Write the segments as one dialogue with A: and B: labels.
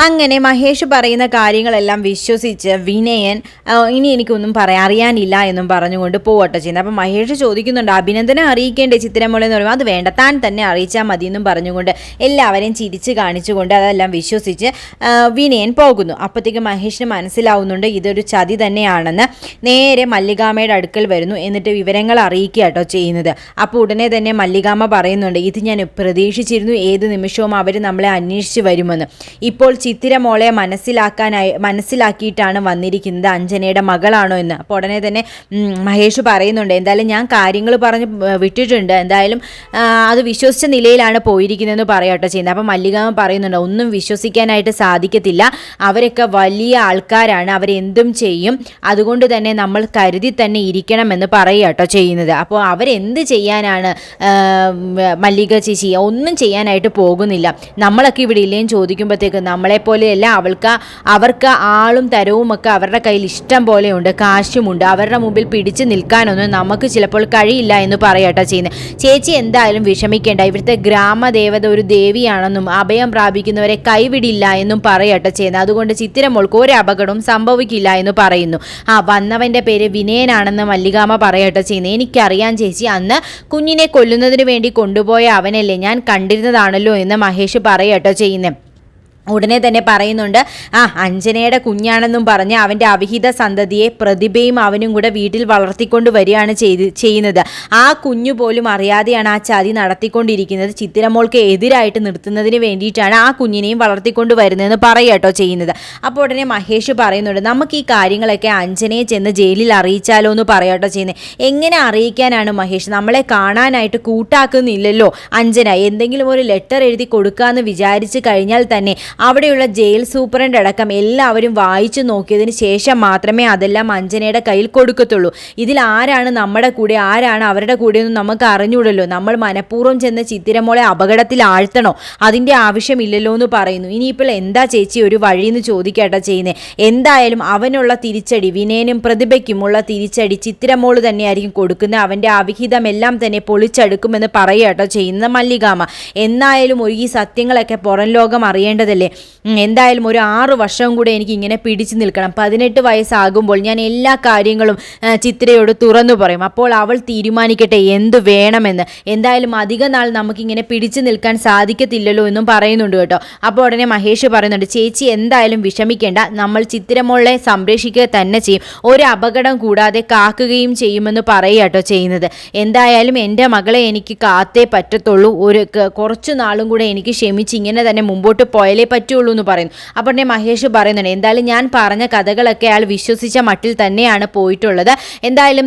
A: അങ്ങനെ മഹേഷ് പറയുന്ന കാര്യങ്ങളെല്ലാം വിശ്വസിച്ച് വിനയൻ "ആ, ഇനി എനിക്കൊന്നും പറയാൻ അറിയാനില്ല എന്നും പറഞ്ഞുകൊണ്ട് പോവട്ടെ ചെയ്യുന്നത്. അപ്പം മഹേഷ് ചോദിക്കുന്നുണ്ട് അഭിനന്ദനം അറിയിക്കേണ്ടേ ചിത്രമോളെ എന്ന് പറയുമ്പോൾ? അത് വേണ്ട താൻ തന്നെ അറിയിച്ചാൽ മതി എന്നും പറഞ്ഞുകൊണ്ട് എല്ലാവരെയും ചിരിച്ച് കാണിച്ചുകൊണ്ട് അതെല്ലാം വിശ്വസിച്ച് വിനയൻ പോകുന്നു. അപ്പോഴത്തേക്ക് മഹേഷിന് മനസ്സിലാവുന്നുണ്ട് ഇതൊരു ചതി തന്നെയാണെന്ന്. നേരെ മല്ലികാമയുടെ അടുക്കൽ വരുന്നു. എന്നിട്ട് വിവരങ്ങൾ അറിയിക്കുക കേട്ടോ ചെയ്യുന്നത്. അപ്പോൾ ഉടനെ തന്നെ മല്ലികാമ പറയുന്നുണ്ട് ഇത് ഞാൻ പ്രതീക്ഷിച്ചിരുന്നു. ഏത് നിമിഷവും അവർ നമ്മളെ അന്വേഷിച്ച് വരുമെന്ന്. ഇപ്പോൾ ചിത്തിര മോളെ മനസ്സിലാക്കാനായി മനസ്സിലാക്കിയിട്ടാണ് വന്നിരിക്കുന്നത്. അഞ്ജനയുടെ മകളാണോ എന്ന്. അപ്പോൾ ഉടനെ തന്നെ മഹേഷ് പറയുന്നുണ്ട് എന്തായാലും ഞാൻ കാര്യങ്ങൾ പറഞ്ഞ് വിട്ടിട്ടുണ്ട്. എന്തായാലും അത് വിശ്വസിച്ച നിലയിലാണ് പോയിരിക്കുന്നതെന്ന് പറയാട്ടോ ചെയ്യുന്നത്. അപ്പോൾ മല്ലികാമ പറയുന്നുണ്ട് ഒന്നും വിശ്വസിക്കാനായിട്ട് സാധിക്കത്തില്ല. അവരൊക്കെ വലിയ ആൾക്കാരാണ്. അവരെന്തും ചെയ്യും. അതുകൊണ്ട് തന്നെ നമ്മൾ കരുതി തന്നെ ഇരിക്കണമെന്ന് പറയാട്ടോ ചെയ്യുന്നത്. അപ്പോൾ അവരെന്ത് ചെയ്യാനാണ് മല്ലിക ചേച്ചി? ഒന്നും ചെയ്യാനായിട്ട് പോകുന്നില്ല. നമ്മളൊക്കെ ഇവിടെ ഇല്ലേന്ന് ചോദിക്കുമ്പോഴത്തേക്ക് നമ്മളെപ്പോലെയല്ല അവൾക്ക് അവർക്ക് ആളും തരവും ഒക്കെ അവരുടെ കയ്യിൽ ഇഷ്ടം പോലെയുണ്ട് കാശുമുണ്ട്. അവരുടെ മുമ്പിൽ പിടിച്ചു നിൽക്കാനൊന്നും നമുക്ക് ചിലപ്പോൾ കഴിയില്ല എന്ന് പറയട്ടെ ചെയ്യുന്നത് ചേച്ചി എന്തായാലും വിഷമിക്കേണ്ട. ഇവിടുത്തെ ഗ്രാമദേവത ഒരു ദേവിയാണെന്നും അഭയം പ്രാപിക്കുന്നവരെ കൈവിടില്ല എന്നും പറയട്ടെ ചെയ്യുന്നത് അതുകൊണ്ട് ചിത്തിരമോൾക്ക് ഒരു അപകടവും സംഭവിക്കില്ല എന്ന് പറയുന്നു. ആ വന്നവന്റെ പേര് വിനയനാണെന്ന് മല്ലികാമ പറയട്ടെ ചെയ്യുന്നത് എനിക്കറിയാം ചേച്ചി അന്ന് കുഞ്ഞിനെ കൊല്ലുന്നതിന് വേണ്ടി കൊണ്ടുപോയ അവനല്ലേ ഞാൻ കണ്ടിരുന്നതാണല്ലോ എന്ന് മഹേഷ് പറയട്ടെ ചെയ്യുന്നത് ഉടനെ തന്നെ പറയുന്നുണ്ട് ആ അഞ്ജനയുടെ കുഞ്ഞാണെന്നും പറഞ്ഞ് അവന്റെ അവിഹിത സന്തതിയെ പ്രതിഭയും അവനും കൂടെ വീട്ടിൽ വളർത്തിക്കൊണ്ട് വരികയാണ് ചെയ്ത് ചെയ്യുന്നത്. ആ കുഞ്ഞു പോലും അറിയാതെയാണ് ആ ചതി നടത്തിക്കൊണ്ടിരിക്കുന്നത്. ചിത്തിരമോൾക്ക് എതിരായിട്ട് നിർത്തുന്നതിന് വേണ്ടിയിട്ടാണ് ആ കുഞ്ഞിനെയും വളർത്തിക്കൊണ്ട് വരുന്നതെന്ന് പറയട്ടോ ചെയ്യുന്നത്. അപ്പോൾ ഉടനെ മഹേഷ് പറയുന്നുണ്ട് നമുക്ക് ഈ കാര്യങ്ങളൊക്കെ അഞ്ജനയെ ചെന്ന് ജയിലിൽ അറിയിച്ചാലോ എന്ന് പറയട്ടോ ചെയ്യുന്നത്. എങ്ങനെ അറിയിക്കാനാണ് മഹേഷ്? നമ്മളെ കാണാനായിട്ട് കൂട്ടാക്കുന്നില്ലല്ലോ അഞ്ജന. എന്തെങ്കിലും ഒരു ലെറ്റർ എഴുതി കൊടുക്കാമെന്ന് വിചാരിച്ച് കഴിഞ്ഞാൽ തന്നെ അവിടെയുള്ള ജയിൽ സൂപ്രണ്ട് അടക്കം എല്ലാവരും വായിച്ചു നോക്കിയതിന് ശേഷം മാത്രമേ അതെല്ലാം അഞ്ജനയുടെ കയ്യിൽ കൊടുക്കത്തുള്ളൂ. ഇതിൽ ആരാണ് നമ്മുടെ കൂടെ ആരാണ് അവരുടെ കൂടെ എന്ന് നമുക്ക് അറിഞ്ഞൂടല്ലോ. നമ്മൾ മനഃപൂർവം ചെന്ന് ചിത്തിരമോളെ അപകടത്തിൽ ആഴ്ത്തണോ? അതിന്റെ ആവശ്യമില്ലല്ലോ എന്ന് പറയുന്നു. ഇനിയിപ്പോൾ എന്താ ചേച്ചി ഒരു വഴി എന്ന് ചോദിക്കട്ടെ ചെയ്യുന്നത് എന്തായാലും അവനുള്ള തിരിച്ചടി വിനയനും പ്രതിഭയ്ക്കുമുള്ള തിരിച്ചടി ചിത്തിരമോൾ തന്നെയായിരിക്കും കൊടുക്കുന്നത്. അവന്റെ അവിഹിതമെല്ലാം തന്നെ പൊളിച്ചെടുക്കുമെന്ന് പറയുകട്ടോ ചെയ്യുന്ന മല്ലികാമ. എന്നായാലും ഒരു ഈ സത്യങ്ങളൊക്കെ പുറം ലോകം ഉം, എന്തായാലും ഒരു ആറു വർഷം കൂടെ എനിക്ക് ഇങ്ങനെ പിടിച്ചു നിൽക്കണം. പതിനെട്ട് വയസ്സാകുമ്പോൾ ഞാൻ എല്ലാ കാര്യങ്ങളും ചിത്രയോട് തുറന്നു പറയും. അപ്പോൾ അവൾ തീരുമാനിക്കട്ടെ എന്ത് വേണമെന്ന്. എന്തായാലും അധിക നാൾ നമുക്കിങ്ങനെ പിടിച്ചു നിൽക്കാൻ സാധിക്കത്തില്ലല്ലോ എന്നും പറയുന്നുണ്ട് കേട്ടോ. അപ്പോൾ ഉടനെ മഹേഷ് പറയുന്നുണ്ട് ചേച്ചി എന്തായാലും വിഷമിക്കേണ്ട. നമ്മൾ ചിത്രമോളെ സംരക്ഷിക്കുക തന്നെ ചെയ്യും. ഒരു അപകടം കൂടാതെ കാക്കുകയും ചെയ്യുമെന്ന് പറയുക ചെയ്യുന്നത്. എന്തായാലും എന്റെ മകളെ എനിക്ക് കാത്തേ പറ്റത്തുള്ളൂ. ഒരു കുറച്ച് നാളും കൂടെ എനിക്ക് ക്ഷമിച്ച് ഇങ്ങനെ തന്നെ മുമ്പോട്ട് പോയാലേ പറ്റുള്ളൂ എന്ന് പറയുന്നു. അപ്പോൾ ഉടനെ മഹേഷ് പറയുന്നുണ്ട് എന്തായാലും ഞാൻ പറഞ്ഞ കഥകളൊക്കെ അയാൾ വിശ്വസിച്ച മട്ടിൽ തന്നെയാണ് പോയിട്ടുള്ളത്. എന്തായാലും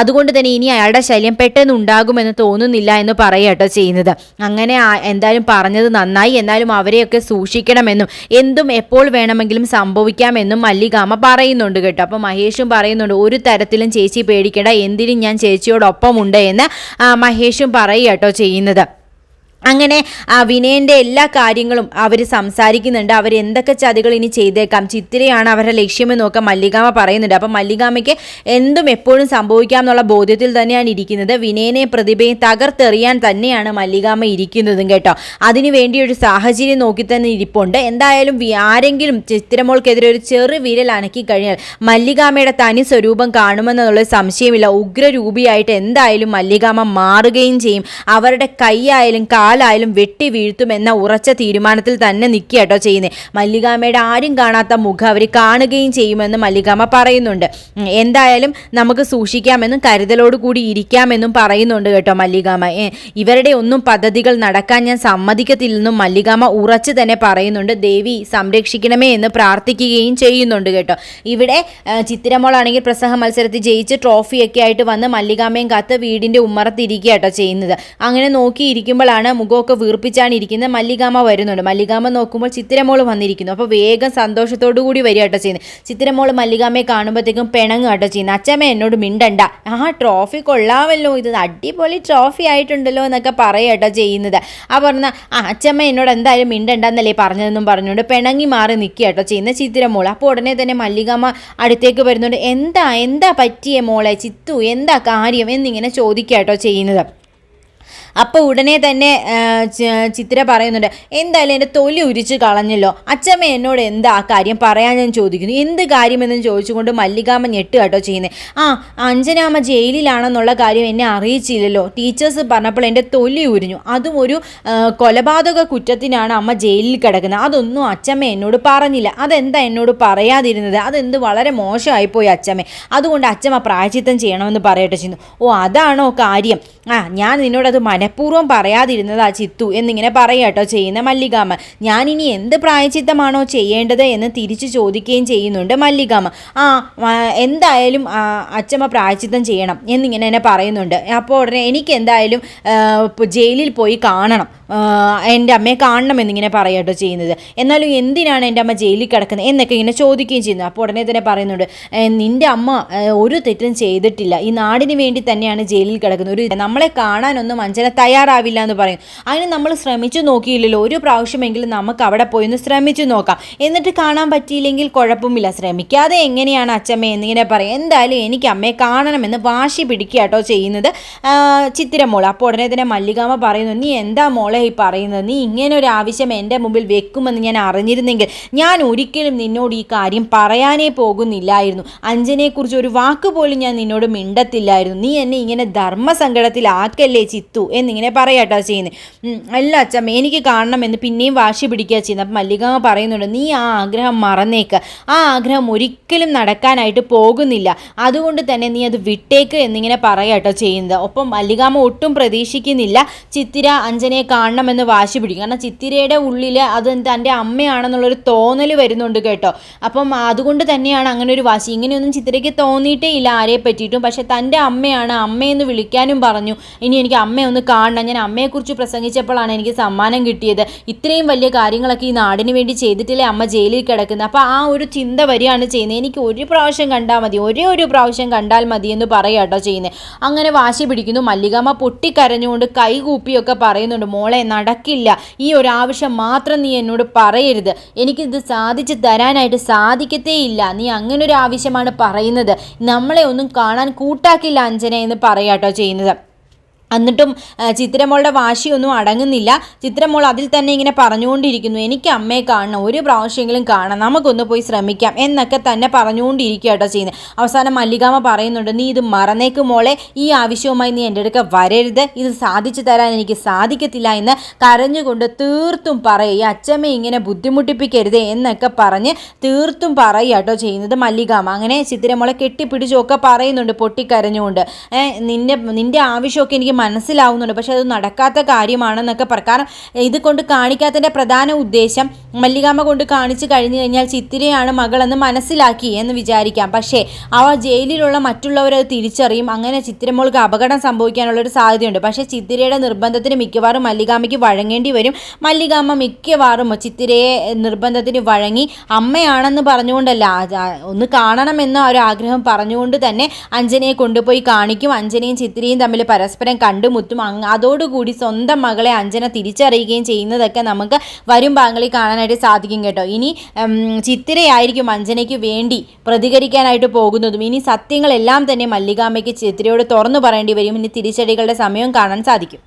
A: അതുകൊണ്ട് തന്നെ ഇനി അയാളുടെ ശല്യം പെട്ടെന്ന് ഉണ്ടാകുമെന്ന് തോന്നുന്നില്ല എന്ന് പറയട്ടോ ചെയ്യുന്നത്. അങ്ങനെ എന്തായാലും പറഞ്ഞത് നന്നായി. എന്നാലും അവരെയൊക്കെ സൂക്ഷിക്കണമെന്നും എന്തും എപ്പോൾ വേണമെങ്കിലും സംഭവിക്കാമെന്നും മല്ലികാമ പറയുന്നുണ്ട് കേട്ടോ. അപ്പോൾ മഹേഷും പറയുന്നുണ്ട് ഒരു തരത്തിലും ചേച്ചി പേടിക്കേണ്ട. എന്തിനും ഞാൻ ചേച്ചിയോടൊപ്പമുണ്ട് എന്ന് മഹേഷും പറയുക ചെയ്യുന്നത്. അങ്ങനെ ആ വിനയന്റെ എല്ലാ കാര്യങ്ങളും അവർ സംസാരിക്കുന്നുണ്ട്. അവർ എന്തൊക്കെ ചതികൾ ഇനി ചെയ്തേക്കാം? ചിത്തിരയാണ് അവരുടെ ലക്ഷ്യമെന്ന് നോക്കാൻ മല്ലികാമ പറയുന്നുണ്ട്. അപ്പം മല്ലികാമയ്ക്ക് എന്തും എപ്പോഴും സംഭവിക്കാം എന്നുള്ള ബോധ്യത്തിൽ തന്നെയാണ് ഇരിക്കുന്നത്. വിനയനെ പ്രതിഭയെ തകർത്തെറിയാൻ തന്നെയാണ് മല്ലികാമ ഇരിക്കുന്നതും കേട്ടോ. അതിനു വേണ്ടി ഒരു സാഹചര്യം നോക്കി തന്നെ ഇരിപ്പുണ്ട്. എന്തായാലും ആരെങ്കിലും ചിത്തിരമോൾക്കെതിരെ ഒരു ചെറു വിരൽ അനക്കി കഴിഞ്ഞാൽ മല്ലികാമയുടെ തനി സ്വരൂപം കാണുമെന്നുള്ള സംശയമില്ല. ഉഗ്രരൂപിയായിട്ട് എന്തായാലും മല്ലികാമ മാറുകയും ചെയ്യും. അവരുടെ കൈയായാലും കാലായാലും വെട്ടി വീഴ്ത്തുമെന്ന ഉറച്ച തീരുമാനത്തിൽ തന്നെ നിൽക്കുക കേട്ടോ ചെയ്യുന്നത് മല്ലികാമയുടെ ആരും കാണാത്ത മുഖം അവർ കാണുകയും ചെയ്യുമെന്ന് മല്ലികാമ പറയുന്നുണ്ട്. എന്തായാലും നമുക്ക് സൂക്ഷിക്കാമെന്നും കരുതലോട് കൂടി ഇരിക്കാമെന്നും പറയുന്നുണ്ട് കേട്ടോ മല്ലികാമ. ഇവരുടെ ഒന്നും പദ്ധതികൾ നടക്കാൻ ഞാൻ സമ്മതിക്കത്തില്ലെന്നും മല്ലികാമ ഉറച്ചു തന്നെ പറയുന്നുണ്ട്. ദേവി സംരക്ഷിക്കണമേ എന്ന് പ്രാർത്ഥിക്കുകയും ചെയ്യുന്നുണ്ട് കേട്ടോ. ഇവിടെ ചിത്രമോളാണെങ്കിൽ പ്രസംഗ മത്സരത്തിൽ ജയിച്ച് ട്രോഫിയൊക്കെ ആയിട്ട് വന്ന് മല്ലികാമയും കത്ത് വീടിന്റെ ഉമ്മറത്തിരിക്കുക കേട്ടോ ചെയ്യുന്നത്. അങ്ങനെ നോക്കിയിരിക്കുമ്പോഴാണ് മുഖമൊക്കെ വീർപ്പിച്ചാണ് ഇരിക്കുന്നത്. മല്ലികാമ വരുന്നുണ്ട്. മല്ലികാമ നോക്കുമ്പോൾ ചിത്രമോൾ വന്നിരിക്കുന്നു. അപ്പോൾ വേഗം സന്തോഷത്തോടു കൂടി വരിക കേട്ടോ ചെയ്യുന്നത്. ചിത്തിരമോൾ മല്ലികാമയെ കാണുമ്പോഴത്തേക്കും പിണങ്ങ് കേട്ടോ ചെയ്യുന്നത്. അച്ഛമ്മ എന്നോട് മിണ്ടണ്ട. ആ ട്രോഫി കൊള്ളാമല്ലോ. ഇത് അടിപൊളി ട്രോഫി ആയിട്ടുണ്ടല്ലോ എന്നൊക്കെ പറയട്ടോ ചെയ്യുന്നത്. ആ പറഞ്ഞ ആ അച്ഛമ്മ എന്നോട് എന്തായാലും മിണ്ടണ്ടെന്നല്ലേ പറഞ്ഞതെന്നും പറഞ്ഞുകൊണ്ട് പിണങ്ങി മാറി നിൽക്കുക കേട്ടോ ചെയ്യുന്ന ചിത്തിരമോൾ അപ്പോൾ ഉടനെ തന്നെ മല്ലികാമ അടുത്തേക്ക് വരുന്നുണ്ട്. എന്താ എന്താ പറ്റിയ മോളെ? ചിത്തു എന്താ കാര്യം? എന്നിങ്ങനെ ചോദിക്കുക കേട്ടോ ചെയ്യുന്നത്. അപ്പോൾ ഉടനെ തന്നെ ചിത്ര പറയുന്നുണ്ട് എന്തായാലും എന്റെ തൊലി ഉരിച്ച് കളഞ്ഞല്ലോ. അച്ഛമ്മ എന്നോട് എന്താ ആ കാര്യം പറയാൻ ഞാൻ ചോദിക്കുന്നു. എന്ത് കാര്യമെന്ന് ചോദിച്ചുകൊണ്ട് മല്ലികാമ്മ ഞെട്ട് കേട്ടോ ചെയ്യുന്നത് ആ അഞ്ജനാമ്മ ജയിലിലാണെന്നുള്ള കാര്യം എന്നെ അറിയിച്ചില്ലല്ലോ. ടീച്ചേഴ്സ് പറഞ്ഞപ്പോൾ എന്റെ തൊലി ഉരിഞ്ഞു. അതും ഒരു കൊലപാതക കുറ്റത്തിനാണ് അമ്മ ജയിലിൽ കിടക്കുന്നത്. അതൊന്നും അച്ഛമ്മ എന്നോട് പറഞ്ഞില്ല. അതെന്താ എന്നോട് പറയാതിരുന്നത്? അതെന്ത് വളരെ മോശമായിപ്പോയി അച്ഛമ്മ. അതുകൊണ്ട് അച്ഛമ്മ പ്രായച്ചിത്തം ചെയ്യണമെന്ന് പറയട്ടെ ചെയ്യുന്നു. ഓ അതാണോ കാര്യം? ആ ഞാൻ നിന്നോടത് മനഃപൂർവം ആ ചിത്തു എന്നിങ്ങനെ പറയട്ടോ ചെയ്യുന്ന മല്ലികാമ. ഞാൻ ഇനി എന്ത് പ്രായചിത്തമാണോ ചെയ്യേണ്ടത് എന്ന് തിരിച്ചു ചോദിക്കുകയും ചെയ്യുന്നുണ്ട് മല്ലികാമ. ആ എന്തായാലും അച്ചമ്മ പ്രായച്ചിത്തം ചെയ്യണം എന്നിങ്ങനെ എന്നെ പറയുന്നുണ്ട്. അപ്പോൾ ഉടനെ എനിക്ക് എന്തായാലും ജയിലിൽ പോയി കാണണം. എന്റെ അമ്മയെ കാണണം എന്നിങ്ങനെ പറയട്ടോ ചെയ്യുന്നത്. എന്നാലും എന്തിനാണ് എന്റെ അമ്മ ജയിലിൽ കിടക്കുന്നത് എന്നൊക്കെ ഇങ്ങനെ ചോദിക്കുകയും ചെയ്യുന്നു. അപ്പോൾ ഉടനെ തന്നെ പറയുന്നുണ്ട് നിന്റെ അമ്മ ഒരു തെറ്റും ചെയ്തിട്ടില്ല. ഈ നാടിന് വേണ്ടി തന്നെയാണ് ജയിലിൽ കിടക്കുന്നത്. ഒരു നമ്മളെ കാണാനൊന്നും അഞ്ജന തയ്യാറാവില്ല എന്ന് പറയും. അതിന് നമ്മൾ ശ്രമിച്ചു നോക്കിയില്ലല്ലോ. ഒരു പ്രാവശ്യമെങ്കിലും നമുക്ക് അവിടെ പോയി ഒന്ന് ശ്രമിച്ചു നോക്കാം. എന്നിട്ട് കാണാൻ പറ്റിയില്ലെങ്കിൽ കുഴപ്പമില്ല. ശ്രമിക്കാതെ എങ്ങനെയാണ് അച്ഛമ്മ എന്നിങ്ങനെ പറയും. എന്തായാലും എനിക്ക് അമ്മയെ കാണണമെന്ന് വാശി പിടിക്കുക കേട്ടോ ചെയ്യുന്നത്. ചിത്രമോൾ അപ്പോൾ ഉടനെ തന്നെ മല്ലികാമ്മ പറയുന്നു നീ എന്താ മോളെ ഈ പറയുന്നത്? നീ ഇങ്ങനെ ഒരു ആവശ്യം എന്റെ മുമ്പിൽ വെക്കുമെന്ന് ഞാൻ അറിഞ്ഞിരുന്നെങ്കിൽ ഞാൻ ഒരിക്കലും നിന്നോട് ഈ കാര്യം പറയാനേ പോകുന്നില്ലായിരുന്നു. അഞ്ജനെക്കുറിച്ച് ഒരു വാക്ക് പോലും ഞാൻ നിന്നോട് മിണ്ടത്തില്ലായിരുന്നു. നീ എന്നെ ഇങ്ങനെ ധർമ്മസങ്കടത്തിലാക്കല്ലേ ചിത്തു? എന്നിങ്ങനെ പറയാട്ടോ ചെയ്യുന്നത് അല്ല അച്ഛമ്മ എനിക്ക് കാണണം എന്ന് പിന്നെയും വാശി പിടിക്കുക ചെയ്യുന്നത് അപ്പം മല്ലിക പറയുന്നുണ്ട് നീ ആ ആഗ്രഹം മറന്നേക്ക്. ആ ആഗ്രഹം ഒരിക്കലും നടക്കാനായിട്ട് പോകുന്നില്ല. അതുകൊണ്ട് തന്നെ നീ അത് വിട്ടേക്ക് എന്നിങ്ങനെ പറയാട്ടോ ചെയ്യുന്നത്. ഒപ്പം മല്ലികാമ ഒട്ടും പ്രതീക്ഷിക്കുന്നില്ല ചിത്തിര അഞ്ജനയെ കാണണമെന്ന് വാശി പിടിക്കും. കാരണം ചിത്തിരയുടെ ഉള്ളിൽ അത് തന്റെ അമ്മയാണെന്നുള്ളൊരു തോന്നൽ വരുന്നുണ്ട് കേട്ടോ. അപ്പം അതുകൊണ്ട് തന്നെയാണ് അങ്ങനെ ഒരു വാശി. ഇങ്ങനെയൊന്നും ചിത്തിരയ്ക്ക് തോന്നിയിട്ടേ ഇല്ല ആരെ പറ്റിയിട്ടും. പക്ഷെ തന്റെ അമ്മയാണ് അമ്മയെന്ന് വിളിക്കാനും പറഞ്ഞു. ഇനി എനിക്ക് അമ്മയെ ഒന്ന് കാണണം. ഞാൻ അമ്മയെക്കുറിച്ച് പ്രസംഗിച്ചപ്പോഴാണ് എനിക്ക് സമ്മാനം കിട്ടിയത്. ഇത്രയും വലിയ കാര്യങ്ങളൊക്കെ ഈ നാടിന് വേണ്ടി ചെയ്തിട്ടില്ലേ അമ്മ ജയിലിൽ കിടക്കുന്നത്. അപ്പോൾ ആ ഒരു ചിന്ത വരികയാണ് ചെയ്യുന്നത്. എനിക്ക് ഒരു പ്രാവശ്യം കണ്ടാൽ മതി ഒരേ ഒരു പ്രാവശ്യം കണ്ടാൽ മതി എന്ന് പറയാട്ടോ ചെയ്യുന്നത്. അങ്ങനെ വാശി പിടിക്കുന്നു. മല്ലികാമ്മ പൊട്ടിക്കരഞ്ഞുകൊണ്ട് കൈകൂപ്പിയൊക്കെ പറയുന്നുണ്ട്. മോളെ നടക്കില്ല. ഈ ഒരു ആവശ്യം മാത്രം നീ എന്നോട് പറയരുത്. എനിക്കിത് സാധിച്ചു തരാനായിട്ട് സാധിക്കത്തേ ഇല്ല നീ അങ്ങനെ ഒരു ആവശ്യമാണ് പറയുന്നത്. നമ്മളെ ഒന്നും കാണാൻ കൂട്ടാക്കില്ല അഞ്ജന എന്ന് പറയാട്ടോ ചെയ്യുന്നത്. എന്നിട്ടും ചിത്രമോളുടെ വാശിയൊന്നും അടങ്ങുന്നില്ല. ചിത്രമോൾ അതിൽ തന്നെ ഇങ്ങനെ പറഞ്ഞുകൊണ്ടിരിക്കുന്നു എനിക്ക് അമ്മയെ കാണണം ഒരു പ്രാവശ്യമെങ്കിലും കാണണം നമുക്കൊന്ന് പോയി ശ്രമിക്കാം എന്നൊക്കെ തന്നെ പറഞ്ഞുകൊണ്ടിരിക്കുക ചെയ്യുന്നത് അവസാനം മല്ലികാമ പറയുന്നുണ്ട് നീ ഇത് മറന്നേക്ക് മോളെ ഈ ആവശ്യവുമായി നീ എന്റെ അടുക്ക വരരുത് ഇത് സാധിച്ചു തരാൻ എനിക്ക് സാധിക്കത്തില്ല എന്ന് കരഞ്ഞുകൊണ്ട് തീർത്തും പറയുക ഈ അച്ഛമ്മയെ ഇങ്ങനെ ബുദ്ധിമുട്ടിപ്പിക്കരുത് എന്നൊക്കെ പറഞ്ഞ് തീർത്തും പറയുക കേട്ടോ ചെയ്യുന്നത് മല്ലികാമ. അങ്ങനെ ചിത്രമോളെ കെട്ടിപ്പിടിച്ചൊക്കെ പറയുന്നുണ്ട് പൊട്ടിക്കരഞ്ഞുകൊണ്ട്. നിന്റെ നിന്റെ ആവശ്യമൊക്കെ എനിക്ക് മനസ്സിലാവുന്നുണ്ട്. പക്ഷെ അത് നടക്കാത്ത കാര്യമാണെന്നൊക്കെ പറ കാരണം ഇത് കൊണ്ട് കാണിക്കാത്തതിന്റെ പ്രധാന ഉദ്ദേശം മല്ലികാമ്മ കൊണ്ട് കാണിച്ചു കഴിഞ്ഞു കഴിഞ്ഞാൽ ചിത്തിരയാണ് മകളെന്ന് മനസ്സിലാക്കി എന്ന് വിചാരിക്കാം. പക്ഷേ അവ ജയിലിലുള്ള മറ്റുള്ളവരത് തിരിച്ചറിയും. അങ്ങനെ ചിത്തിരമോൾക്ക് അപകടം സംഭവിക്കാനുള്ളൊരു സാധ്യതയുണ്ട്. പക്ഷേ ചിത്തിരയുടെ നിർബന്ധത്തിന് മിക്കവാറും മല്ലികാമ്മയ്ക്ക് വഴങ്ങേണ്ടി വരും. മല്ലികാമ്മ മിക്കവാറും ചിത്തിരയെ നിർബന്ധത്തിന് വഴങ്ങി അമ്മയാണെന്ന് പറഞ്ഞുകൊണ്ടല്ല ഒന്ന് കാണണമെന്ന ഒരു ആഗ്രഹം പറഞ്ഞുകൊണ്ട് തന്നെ അഞ്ജനയെ കൊണ്ടുപോയി കാണിക്കും. അഞ്ജനയും ചിത്തിരയും തമ്മിൽ പരസ്പരം കണ്ടുമുട്ടും. അതോടുകൂടി സ്വന്തം മകളെ അഞ്ജന തിരിച്ചറിയുകയും ചെയ്യുന്നതൊക്കെ നമുക്ക് വരും ഭാഗങ്ങളിൽ കാണാനായിട്ട് സാധിക്കും കേട്ടോ. ഇനി ചിത്തിരയായിരിക്കും അഞ്ജനയ്ക്ക് വേണ്ടി പ്രതികരിക്കാനായിട്ട് പോകുന്നതും. ഇനി സത്യങ്ങളെല്ലാം തന്നെ മല്ലികാമ്മയ്ക്ക് ചിത്തിരയോട് തുറന്നു പറയേണ്ടി വരും. ഇനി തിരിച്ചടികളുടെ സമയം കാണാൻ സാധിക്കും.